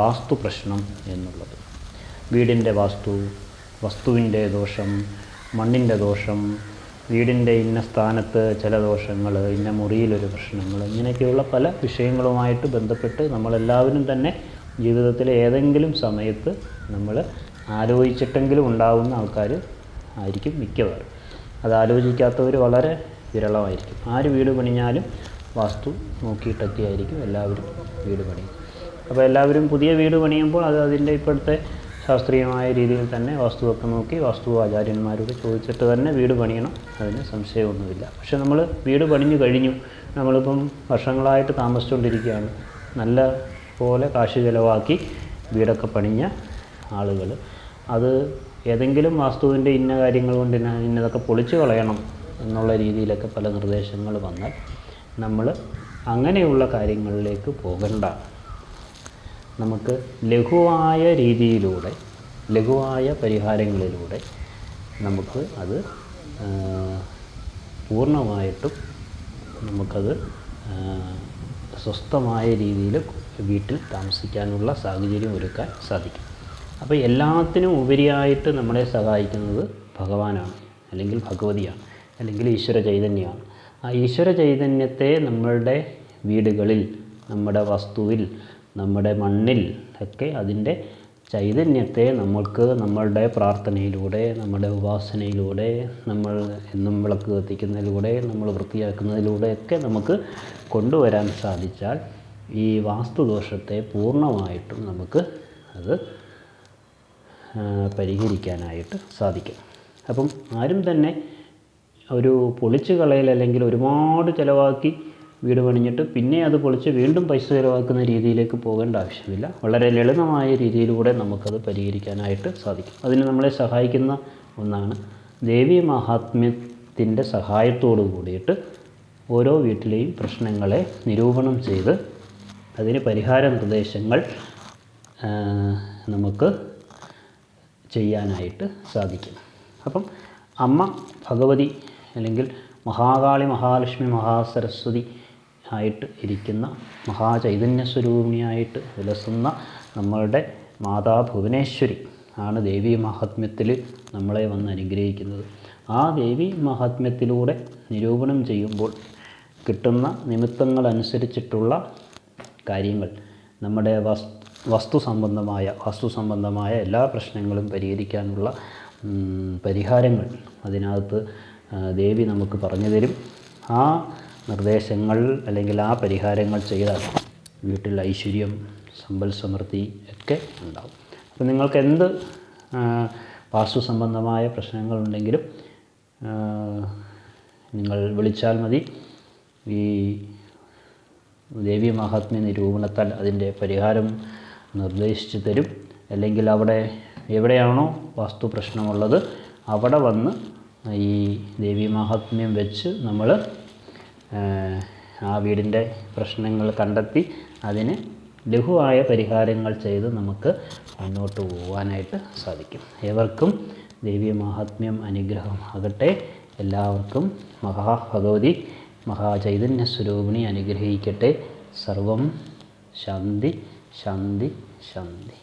വാസ്തു പ്രശ്നം എന്നുള്ളത്. വീടിന്റെ വാസ്തു വസ്തുവിന്റെ ദോഷം മണ്ണിന്റെ ദോഷം വീടിന്റെ ഇന്ന സ്ഥാനത്ത് ചില ദോഷങ്ങൾ ഇന്ന മുറിയിലൊരു പ്രശ്നങ്ങൾ ഇങ്ങനെയൊക്കെയുള്ള പല വിഷയങ്ങളുമായിട്ട് ബന്ധപ്പെട്ട് നമ്മളെല്ലാവരും തന്നെ ജീവിതത്തിലെ ഏതെങ്കിലും സമയത്ത് നമ്മൾ ആലോചിച്ചിട്ടെങ്കിലും ഉണ്ടാവുന്ന ആൾക്കാർ ആയിരിക്കും മിക്കവാറും. അത് ആലോചിക്കാത്തവർ വളരെ വിരളമായിരിക്കും. ആര് വീട് പണിഞ്ഞാലും വാസ്തു നോക്കിയിട്ടൊക്കെ ആയിരിക്കും എല്ലാവരും വീട് പണിയും അപ്പോൾ എല്ലാവരും പുതിയ വീട് പണിയുമ്പോൾ അത് അതിന്റെ ഇപ്പോഴത്തെ ശാസ്ത്രീയമായ രീതിയിൽ തന്നെ വാസ്തുവൊക്കെ നോക്കി വാസ്തു ആചാര്യന്മാരോട് ചോദിച്ചിട്ട് തന്നെ വീട് പണിയണം അതിന് സംശയമൊന്നുമില്ല. പക്ഷെ നമ്മൾ വീട് പണിഞ്ഞു കഴിഞ്ഞു. നമ്മളിപ്പം വർഷങ്ങളായിട്ട് താമസിച്ചുകൊണ്ടിരിക്കുകയാണ്. നല്ല പോലെ കാശ് ചിലവാക്കി വീടൊക്കെ പണിഞ്ഞ ആളുകൾ. അത് ഏതെങ്കിലും വാസ്തുവിന്റെ ഇന്ന കാര്യങ്ങൾ കൊണ്ട് ഇന്ന ഇന്നതൊക്കെ പൊളിച്ചു കളയണം എന്നുള്ള രീതിയിലൊക്കെ പല നിർദ്ദേശങ്ങൾ വന്നാൽ നമ്മൾ അങ്ങനെയുള്ള കാര്യങ്ങളിലേക്ക് പോകണ്ട. നമുക്ക് ലഘുവായ രീതിയിലൂടെ ലഘുവായ പരിഹാരങ്ങളിലൂടെ നമുക്ക് അത് പൂർണമായിട്ടും നമുക്കത് സ്വസ്ഥമായ രീതിയിൽ വീട്ടിൽ താമസിക്കാനുള്ള സാഹചര്യം ഒരുക്കാൻ സാധിക്കും. അപ്പോൾ എല്ലാത്തിനും ഉപരിയായിട്ട് നമ്മളെ സഹായിക്കുന്നത് ഭഗവാനാണ് അല്ലെങ്കിൽ ഭഗവതിയാണ് അല്ലെങ്കിൽ ഈശ്വര ചൈതന്യമാണ്. ആ ഈശ്വര ചൈതന്യത്തെ നമ്മളുടെ വീടുകളിൽ നമ്മുടെ വസ്തുവിൽ നമ്മുടെ മണ്ണിൽ ഒക്കെ അതിന്റെ ചൈതന്യത്തെ നമ്മൾക്ക് നമ്മളുടെ പ്രാർത്ഥനയിലൂടെ നമ്മുടെ ഉപാസനയിലൂടെ നമ്മൾ എന്നും വിളക്ക് കത്തിക്കുന്നതിലൂടെ നമ്മൾ വൃത്തിയാക്കുന്നതിലൂടെ ഒക്കെ നമുക്ക് കൊണ്ടുവരാൻ സാധിച്ചാൽ ഈ വാസ്തുദോഷത്തെ പൂർണമായിട്ടും നമുക്ക് അത് പരിഹരിക്കാനായിട്ട് സാധിക്കും. അപ്പം ആരും തന്നെ ഒരു പൊളിച്ചു കളയൽ അല്ലെങ്കിൽ ഒരുപാട് ചിലവാക്കി വീട് പണിഞ്ഞിട്ട് പിന്നെ അത് പൊളിച്ച് വീണ്ടും പൈസ ചിലവാക്കുന്ന രീതിയിലേക്ക് പോകേണ്ട ആവശ്യമില്ല. വളരെ ലളിതമായ രീതിയിലൂടെ നമുക്കത് പരിഹരിക്കാനായിട്ട് സാധിക്കും. അതിന് നമ്മളെ സഹായിക്കുന്ന ഒന്നാണ് ദേവീ മഹാത്മ്യത്തിന്റെ സഹായത്തോടു കൂടിയിട്ട് ഓരോ വീട്ടിലെയും പ്രശ്നങ്ങളെ നിരൂപണം ചെയ്ത് അതിന് പരിഹാര നിർദ്ദേശങ്ങൾ നമുക്ക് ചെയ്യാനായിട്ട് സാധിക്കും. അപ്പം അമ്മ ഭഗവതി അല്ലെങ്കിൽ മഹാകാളി മഹാലക്ഷ്മി മഹാസരസ്വതി ആയിട്ട് ഇരിക്കുന്ന മഹാചൈതന്യ സ്വരൂപിണിയായിട്ട് വിലസുന്ന നമ്മളുടെ മാതാ ഭുവനേശ്വരി ആണ് ദേവീ മഹാത്മ്യത്തിൽ നമ്മളെ വന്ന് അനുഗ്രഹിക്കുന്നത്. ആ ദേവീ മഹാത്മ്യത്തിലൂടെ നിരൂപണം ചെയ്യുമ്പോൾ കിട്ടുന്ന നിമിത്തങ്ങളനുസരിച്ചിട്ടുള്ള കാര്യങ്ങൾ നമ്മുടെ വസ് വസ്തു സംബന്ധമായ വസ്തു സംബന്ധമായ എല്ലാ പ്രശ്നങ്ങളും പരിഹരിക്കാനുള്ള പരിഹാരങ്ങൾ അതിനകത്ത് ദേവി നമുക്ക് പറഞ്ഞു തരും. ആ നിർദ്ദേശങ്ങൾ അല്ലെങ്കിൽ ആ പരിഹാരങ്ങൾ ചെയ്താൽ വീട്ടിൽ ഐശ്വര്യം സമ്പൽ സമൃദ്ധി ഒക്കെ ഉണ്ടാവും. അപ്പോൾ നിങ്ങൾക്ക് എന്ത് വാസ്തു സംബന്ധമായ പ്രശ്നങ്ങളുണ്ടെങ്കിലും നിങ്ങൾ വിളിച്ചാൽ മതി. ഈ ദേവി മഹാത്മ്യ നിരൂപണത്താൽ അതിന്റെ പരിഹാരം നിർദ്ദേശിച്ചു തരും. അല്ലെങ്കിൽ അവിടെ എവിടെയാണോ വാസ്തു പ്രശ്നമുള്ളത് അവിടെ വന്ന് ഈ ദേവി മഹാത്മ്യം വെച്ച് നമ്മൾ ആ വീടിന്റെ പ്രശ്നങ്ങൾ കണ്ടെത്തി അതിന് ലഘുവായ പരിഹാരങ്ങൾ ചെയ്ത് നമുക്ക് മുന്നോട്ട് പോകാനായിട്ട് സാധിക്കും. ഏവർക്കും ദേവി മഹാത്മ്യം അനുഗ്രഹമാകട്ടെ എല്ലാവർക്കും മഹാഭഗവതി മഹാചൈതന്യ സ്വരൂപിണി അനുഗ്രഹിക്കട്ടെ. സർവം ശാന്തി ശാന്തി ശാന്തി.